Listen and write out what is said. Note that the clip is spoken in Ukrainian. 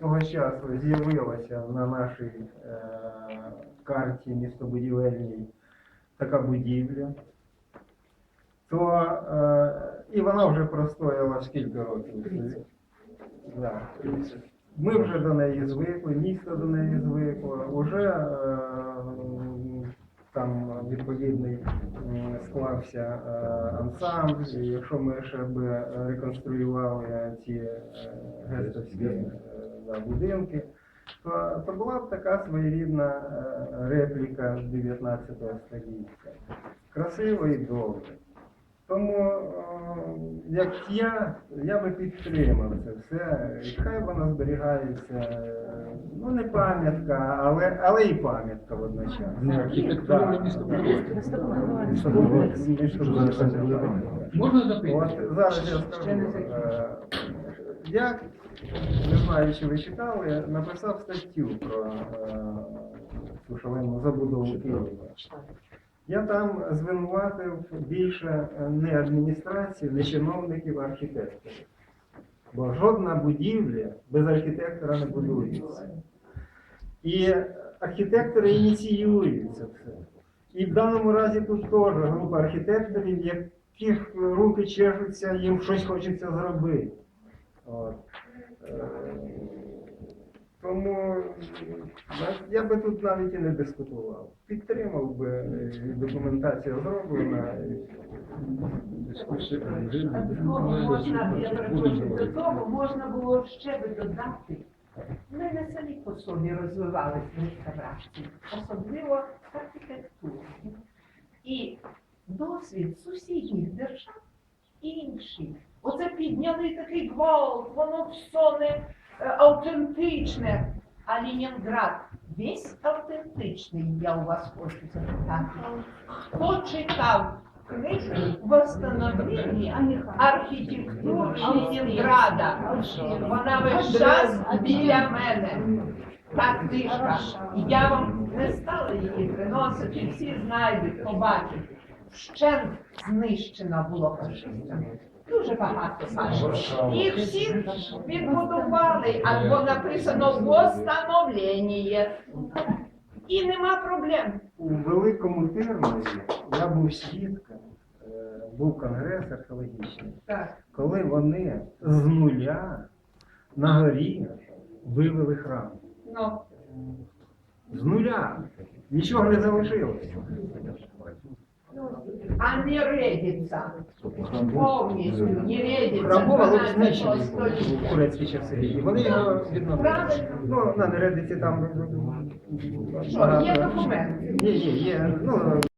свого часу з'явилася на нашій е, карті містобудівельній така будівля, то е, і вона вже простояла скільки років? Да. Ми вже до неї звикли, місто до неї звикло, вже е, там відповідний склався е, ансамбль. І якщо ми ще би реконструювали ці е, гестовські да, будинки, то, то була б така своєрідна е, репліка 19 століття. Красиво і добре. Тому, е, як я, я би підтримав це все. І Хай воно зберігається, е, ну не пам'ятка, але, але і пам'ятка водночас. Не архітектура. Можна запитати? зараз я скажу. е, Я, не знаю, чи ви читали, написав статтю про е, цю шалену забудову Києва. Я там звинуватив більше е, не адміністрацію, не чиновників, а архітекторів. Бо жодна будівля без архітектора не будується. І архітектори ініціюють це все. І в даному разі тут теж група архітекторів, яких руки чешуться, їм щось хочеться зробити. От. Е, Тому я би тут навіть і не дискутував. Підтримав би е, документація зроблена. Можна, до того можна було ще би додати. Ми не самі по собі розвивалися в реставрації, особливо в архітектурі. І досвід сусідніх держав інший. Оце підняли такий гвалт, воно все не е, автентичне. А Ленінград весь автентичний, я у вас хочу запитати. Хто читав книжку «Восстановлення архітектури Ленінграда»? Вона весь час біля мене. Та книжка. Я вам не стала її приносити, всі знайдуть, побачать. Вщент знищена була фашистами. Дуже багато фашистів. Їх всі відбудували, або написано «Восстановлення». І нема проблем. У Великому Тернові я був свідком, е, був конгрес археологічний, коли вони з нуля на горі вивели храм. Ну, З нуля. Нічого не залишилося. А не редиться. Повністю не редиться. Рабова був, 12 знищений століття. турецькі часи. І вони його відновили. Правильно. Ну, на нередиці там. Що, є документи? Є, є, є. Ну,